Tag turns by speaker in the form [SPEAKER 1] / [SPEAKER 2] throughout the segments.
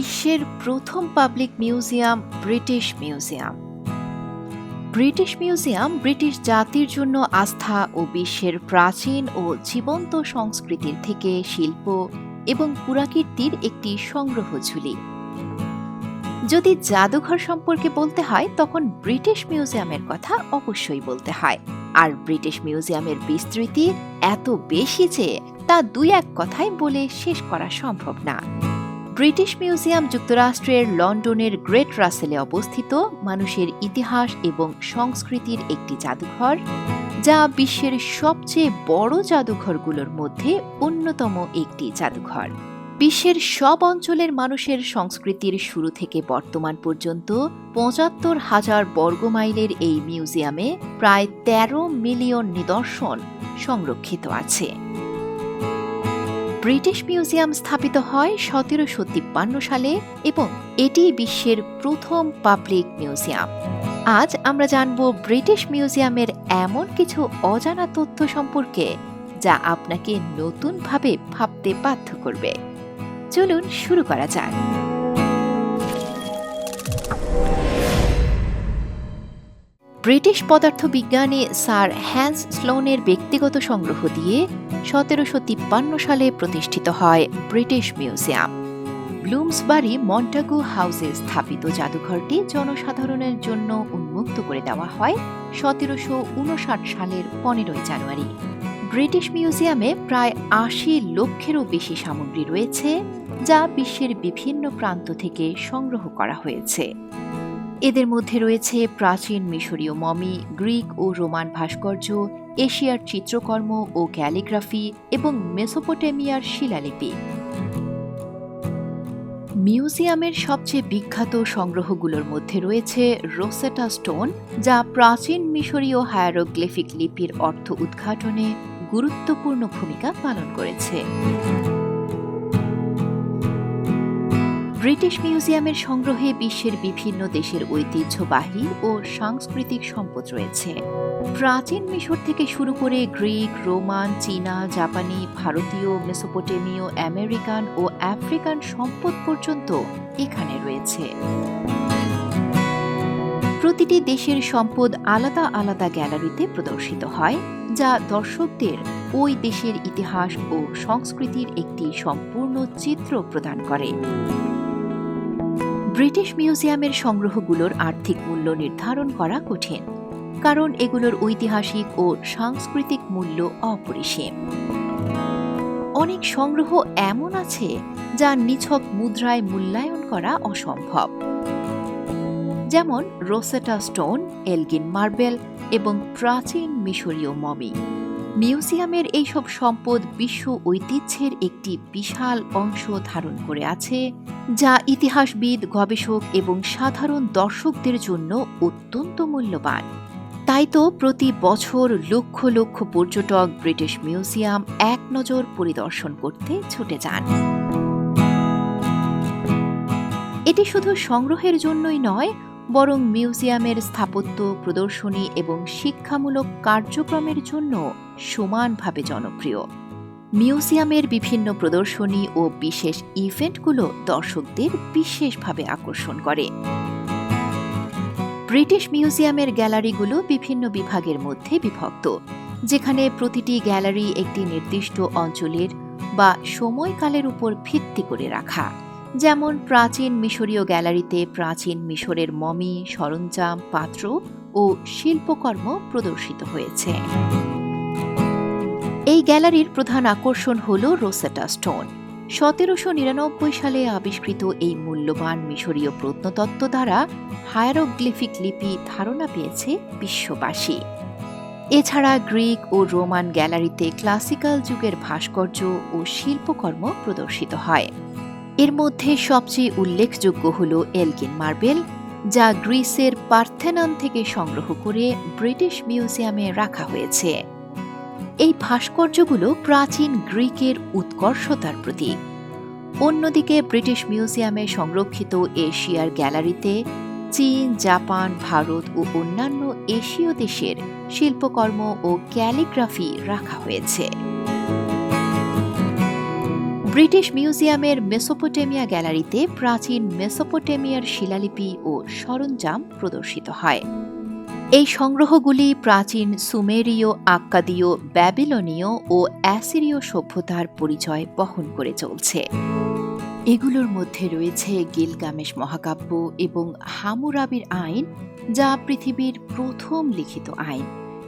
[SPEAKER 1] বিশ্বের প্রথম public museum British museum. British museum British জাতির জন্য আস্থা ও বিশ্বের প্রাচীন ও জীবন্ত সংস্কৃতির থেকে শিল্প এবং পুরাকীর্তির একটি সংগ্রহঝুলি যদি জাদুঘর সম্পর্কে বলতে হয়, তখন ব্রিটিশ মিউজিয়ামের কথা অবশ্যই বলতে হয়। আর ব্রিটিশ মিউজিয়ামের বিস্তৃতি এত বেশি যে তা দুই এক কথায় বলে শেষ করা সম্ভব না। ব্রিটিশ মিউজিয়াম যুক্তরাষ্ট্রের লন্ডনের গ্রেট রাসেলে অবস্থিত মানুষের ইতিহাস এবং সংস্কৃতির একটি জাদুঘর, যা বিশ্বের সবচেয়ে বড় জাদুঘরগুলোর মধ্যে অন্যতম একটি জাদুঘর। বিশ্বের সব অঞ্চলের মানুষের সংস্কৃতির শুরু থেকে বর্তমান পর্যন্ত পঁচাত্তর হাজার বর্গমাইলের এই মিউজিয়ামে প্রায় ১৩ মিলিয়ন নিদর্শন সংরক্ষিত আছে। ব্রিটিশ মিউজিয়াম স্থাপিত হয় সতেরোশো তিপ্পান্ন সালে এবং এটি বিশ্বের প্রথম পাবলিক মিউজিয়াম। আজ আমরা জানব ব্রিটিশ মিউজিয়ামের এমন কিছু অজানা তথ্য সম্পর্কে যা আপনাকে নতুনভাবে ভাবতে বাধ্য করবে। চলুন শুরু করা যাক। ব্রিটিশ পদার্থবিজ্ঞানী স্যার হ্যান্স স্লোনের ব্যক্তিগত সংগ্রহ দিয়ে সতেরোশো তিপ্পান্ন সালে প্রতিষ্ঠিত হয় ব্রিটিশ মিউজিয়াম। ব্লুমসবারি মন্টাগু হাউসে স্থাপিত জাদুঘরটি জনসাধারণের জন্য উন্মুক্ত করে দেওয়া হয় সতেরোশো উনষাট সালের পনেরোই জানুয়ারি। ব্রিটিশ মিউজিয়ামে প্রায় আশি লক্ষেরও বেশি সামগ্রী রয়েছে, যা বিশ্বের বিভিন্ন প্রান্ত থেকে সংগ্রহ করা হয়েছে। এদের মধ্যে রয়েছে প্রাচীন মিশরীয় মমি, গ্রিক ও রোমান ভাস্কর্য, এশিয়ার চিত্রকর্ম ও ক্যালিগ্রাফি এবং মেসোপোটেমিয়ার শিলালিপি। মিউজিয়ামের সবচেয়ে বিখ্যাত সংগ্রহগুলোর মধ্যে রয়েছে রোসেটা স্টোন, যা প্রাচীন মিশরীয় হায়ারোগ্লিফিক লিপির অর্থ উদ্ঘাটনে গুরুত্বপূর্ণ ভূমিকা পালন করেছে। ব্রিটিশ মিউজিয়ামের সংগ্রহে বিশ্বের বিভিন্ন দেশের ঐতিহ্যবাহী ও সাংস্কৃতিক সম্পদ রয়েছে। প্রাচীন মিশর থেকে শুরু করে গ্রিক, রোমান, চীনা, জাপানি, ভারতীয়, মেসোপটেমীয়, আমেরিকান ও আফ্রিকান সম্পদ পর্যন্ত এখানে রয়েছে। প্রতিটি দেশের সম্পদ আলাদা আলাদা গ্যালারিতে প্রদর্শিত হয়, যা দর্শকদের ওই দেশের ইতিহাস ও সংস্কৃতির একটি সম্পূর্ণ চিত্র প্রদান করে। ব্রিটিশ মিউজিয়ামের সংগ্রহগুলোর আর্থিক মূল্য নির্ধারণ করা কঠিন, কারণ এগুলোর ঐতিহাসিক ও সাংস্কৃতিক মূল্য অপরিসীম। অনেক সংগ্রহ এমন আছে যা নিছক মুদ্রায় মূল্যায়ন করা অসম্ভব। যেমন রোসেটা স্টোন, এলগিন মার্বেল এবং প্রাচীন মিশরীয় মমি। মিউজিয়ামের এইসব সম্পদ বিশ্ব ঐতিহ্যের একটি বিশাল অংশ ধারণ করে আছে যা ইতিহাসবিদ, গবেষক এবং সাধারণ দর্শকদের জন্য অত্যন্ত মূল্যবান। তাই তো প্রতি বছর লক্ষ লক্ষ পর্যটক ব্রিটিশ মিউজিয়াম এক নজর পরিদর্শন করতে ছুটে যান। এটি শুধু সংগ্রহের জন্যই নয়, বরং মিউজিয়ামের স্থাপত্য, প্রদর্শনী এবং শিক্ষামূলক কার্যক্রমের জন্য সমানভাবে জনপ্রিয়। মিউজিয়ামের বিভিন্ন প্রদর্শনী ও বিশেষ ইভেন্টগুলো দর্শকদের বিশেষভাবে আকর্ষণ করে। ব্রিটিশ মিউজিয়ামের গ্যালারিগুলো বিভিন্ন বিভাগের মধ্যে বিভক্ত, যেখানে প্রতিটি গ্যালারি একটি নির্দিষ্ট অঞ্চলের বা সময়কালের উপর ভিত্তি করে রাখা। যেমন প্রাচীন মিশরীয় গ্যালারিতে প্রাচীন মিশরের মমি, সরঞ্জাম, পাত্র ও শিল্পকর্ম প্রদর্শিত হয়েছে। এই গ্যালারির প্রধান আকর্ষণ হল রোসেটা স্টোন। সতেরোশো নিরানব্বই সালে আবিষ্কৃত এই মূল্যবান মিশরীয় প্রত্নতত্ত্ব দ্বারা হায়ারোগ্লিফিক লিপি ধারণা পেয়েছে বিশ্ববাসী। এছাড়া গ্রিক ও রোমান গ্যালারিতে ক্লাসিক্যাল যুগের ভাস্কর্য ও শিল্পকর্ম প্রদর্শিত হয়। এর মধ্যে সবচেয়ে উল্লেখযোগ্য হল এলগিন মার্বেল, যা গ্রিসের পার্থেনন থেকে সংগ্রহ করে ব্রিটিশ মিউজিয়ামে রাখা হয়েছে। এই ভাস্কর্যগুলো প্রাচীন গ্রিকের উৎকর্ষতার প্রতীক। অন্যদিকে ব্রিটিশ মিউজিয়ামে সংরক্ষিত এশিয়ার গ্যালারিতে চীন, জাপান, ভারত ও অন্যান্য এশীয় দেশের শিল্পকর্ম ও ক্যালিগ্রাফি রাখা হয়েছে। ব্রিটিশ মিউজিয়ামের মেসোপোটেমিয়া গ্যালারিতে প্রাচীন মেসোপোটেমিয়ার শিলালিপি ও সরঞ্জাম প্রদর্শিত হয়। এই সংগ্রহগুলি প্রাচীন সুমেরীয়, আক্কাদীয়, ব্যাবিলনীয় ও অ্যাসিরীয় সভ্যতার পরিচয় বহন করে চলছে। এগুলোর মধ্যে রয়েছে গিলগামেশ মহাকাব্য এবং হামুরাবির আইন, যা পৃথিবীর প্রথম লিখিত আইন।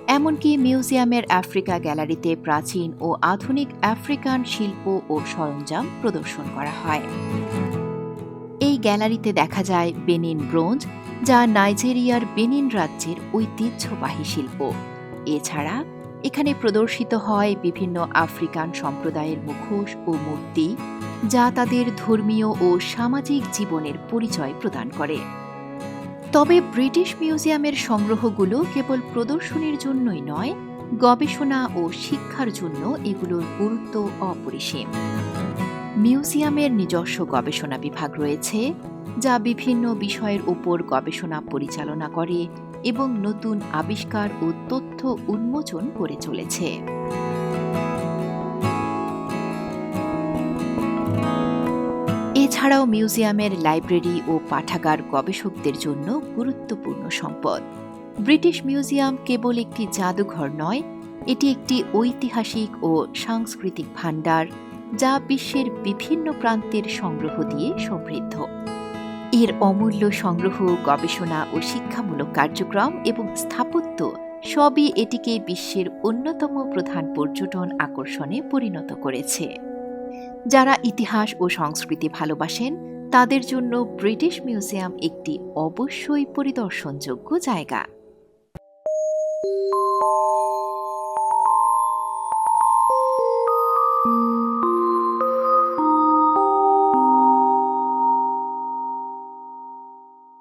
[SPEAKER 1] এমনকি মিউজিয়ামের আফ্রিকা গ্যালারিতে প্রাচীন ও আধুনিক আফ্রিকান শিল্প ও সরঞ্জাম প্রদর্শন করা হয়। এই গ্যালারিতে দেখা যায় বেনিন ব্রোঞ্জ যা নাইজেরিয়ার বেনিন রাজ্যের ঐতিহ্যবাহী শিল্প। এছাড়া এখানে প্রদর্শিত হয় বিভিন্ন আফ্রিকান সম্প্রদায়ের মুখোশ ও মূর্তি, যা তাদের ধর্মীয় ও সামাজিক জীবনের পরিচয় প্রদান করে। তবে ব্রিটিশ মিউজিয়ামের সংগ্রহগুলো কেবল প্রদর্শনীর জন্যই নয়, গবেষণা ও শিক্ষার জন্য এগুলোর গুরুত্ব অপরিসীম। মিউজিয়ামের নিজস্ব গবেষণা বিভাগ রয়েছে যা বিভিন্ন বিষয়ের উপর গবেষণা পরিচালনা করে এবং নতুন আবিষ্কার ও তথ্য উন্মোচন করে চলেছে। এছাড়াও মিউজিয়ামের লাইব্রেরি ও পাঠাগার গবেষকদের জন্য গুরুত্বপূর্ণ সম্পদ। ব্রিটিশ মিউজিয়াম কেবল একটি জাদুঘর নয়, এটি একটি ঐতিহাসিক ও সাংস্কৃতিক ভাণ্ডার যা বিশ্বের বিভিন্ন প্রান্তের সংগ্রহ দিয়ে সমৃদ্ধ। এর অমূল্য সংগ্রহ, গবেষণা ও শিক্ষামূলক কার্যক্রম এবং স্থাপত্য সবই এটিকে বিশ্বের অন্যতম প্রধান পর্যটন আকর্ষণে পরিণত করেছে। যারা ইতিহাস ও সংস্কৃতি ভালোবাসেন, তাদের জন্য ব্রিটিশ মিউজিয়াম একটি অবশ্যই পরিদর্শনযোগ্য জায়গা।